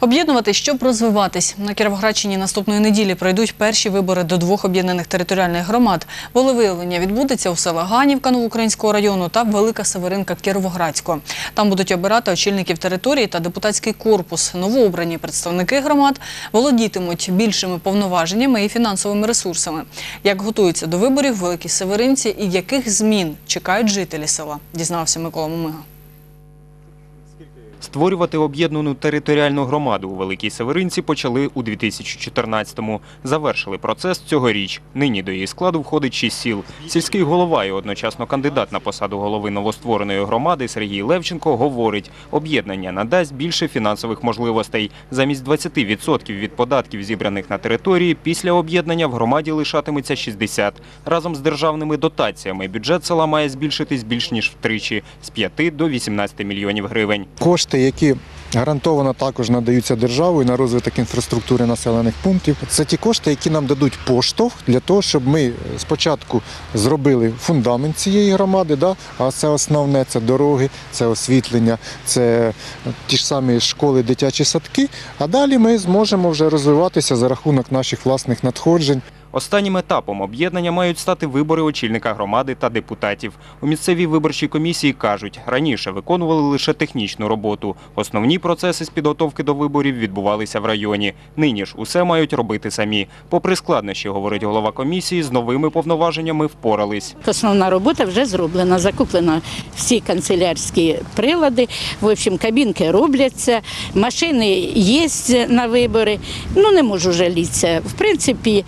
Об'єднувати, щоб розвиватись. На Кіровоградщині наступної неділі пройдуть перші вибори до двох об'єднаних територіальних громад. Волевиявлення відбудеться у селах Ганівка Новоукраїнського району та Велика Северинка Кіровоградського. Там будуть обирати очільників території та депутатський корпус. Новообрані представники громад володітимуть більшими повноваженнями і фінансовими ресурсами. Як готуються до виборів в Великій Северинці і яких змін чекають жителі села, дізнався Микола Мумига. Створювати об'єднану територіальну громаду у Великій Северинці почали у 2014-му. Завершили процес цьогоріч. Нині до її складу входить шість сіл. Сільський голова і одночасно кандидат на посаду голови новоствореної громади Сергій Левченко говорить, об'єднання надасть більше фінансових можливостей. Замість 20% від податків, зібраних на території, після об'єднання в громаді лишатиметься 60. Разом з державними дотаціями бюджет села має збільшитись більш ніж втричі – з 5 до 18 мільйонів гривень. Кошти, які гарантовано також надаються державою на розвиток інфраструктури населених пунктів, це ті кошти, які нам дадуть поштовх для того, щоб ми спочатку зробили фундамент цієї громади. Да? А це основне це дороги, це освітлення, це ті ж самі школи, дитячі садки. А далі ми зможемо вже розвиватися за рахунок наших власних надходжень. Останнім етапом об'єднання мають стати вибори очільника громади та депутатів. У місцевій виборчій комісії кажуть, раніше виконували лише технічну роботу. Основні процеси з підготовки до виборів відбувалися в районі. Нині ж усе мають робити самі. Попри складнощі, говорить голова комісії, з новими повноваженнями впорались. Основна робота вже зроблена, закуплено всі канцелярські прилади. В общем, кабінки робляться, машини є на вибори. Ну не можу жалітися. В принципі,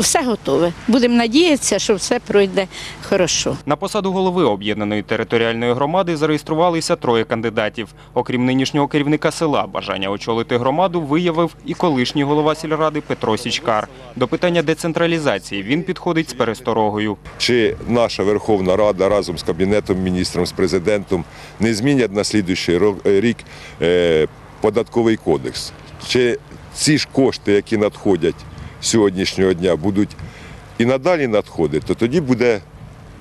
все готове. Будемо надіятися, що все пройде хорошо. На посаду голови об'єднаної територіальної громади зареєструвалися троє кандидатів. Окрім нинішнього керівника села, бажання очолити громаду виявив і колишній голова сільради Петро Січкар. До питання децентралізації він підходить з пересторогою. чи наша Верховна Рада разом з Кабінетом міністром, з президентом не змінять на слідуючий ро- рік е, податковий кодекс. Чи ці ж кошти, які надходять сьогоднішнього дня, будуть і надалі надходити, то тоді буде,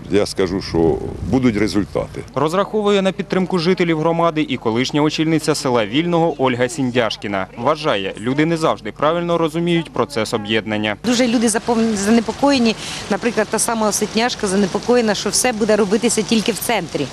я скажу, що будуть результати. Розраховує на підтримку жителів громади і колишня очільниця села Вільного Ольга Сіндяшкіна. Вважає, люди не завжди правильно розуміють процес об'єднання. Дуже люди занепокоєні. Наприклад, та сама осетняшка занепокоєна, що все буде робитися тільки в центрі.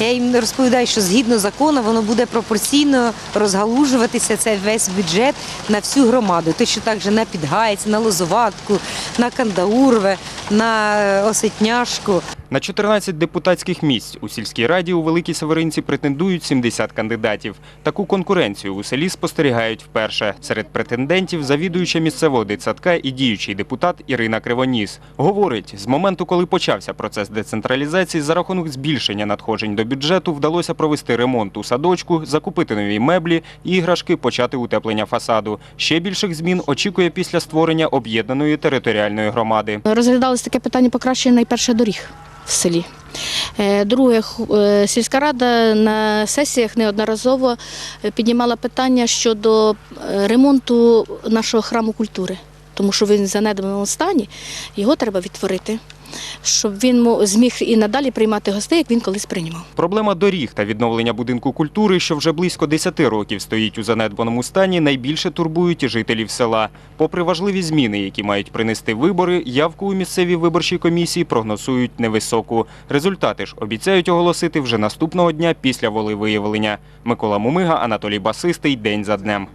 Я їм розповідаю, що згідно закону воно буде пропорційно розгалужуватися цей весь бюджет на всю громаду. Те, що також на Підгаєць, на Лозоватку, на Кандаурве, на е, Осетняшку. На 14 депутатських місць у сільській раді у Великій Северинці претендують 70 кандидатів. Таку конкуренцію у селі спостерігають вперше. Серед претендентів завідуюча місцевого дитсадка і діючий депутат Ірина Кривоніс. Говорить, з моменту, коли почався процес децентралізації, за рахунок збільшення надходжень до бюджету вдалося провести ремонт у садочку, закупити нові меблі, іграшки, почати утеплення фасаду. Ще більших змін очікує після створення об'єднаної територіальної громади. Розглядалось таке питання покращення найперше доріг в селі. Е, Друге, е, сільська рада на сесіях неодноразово е, піднімала питання щодо ремонту нашого храму культури, тому що він в занедбаному стані, його треба відтворити, щоб він зміг і надалі приймати гостей, як він колись приймав. Проблема доріг та відновлення будинку культури, що вже близько 10 років стоїть у занедбаному стані, найбільше турбують жителів села. Попри важливі зміни, які мають принести вибори, явку у місцевій виборчій комісії прогнозують невисоку. Результати ж обіцяють оголосити вже наступного дня після волевиявлення. Микола Мумига, Анатолій Басистий. День за днем.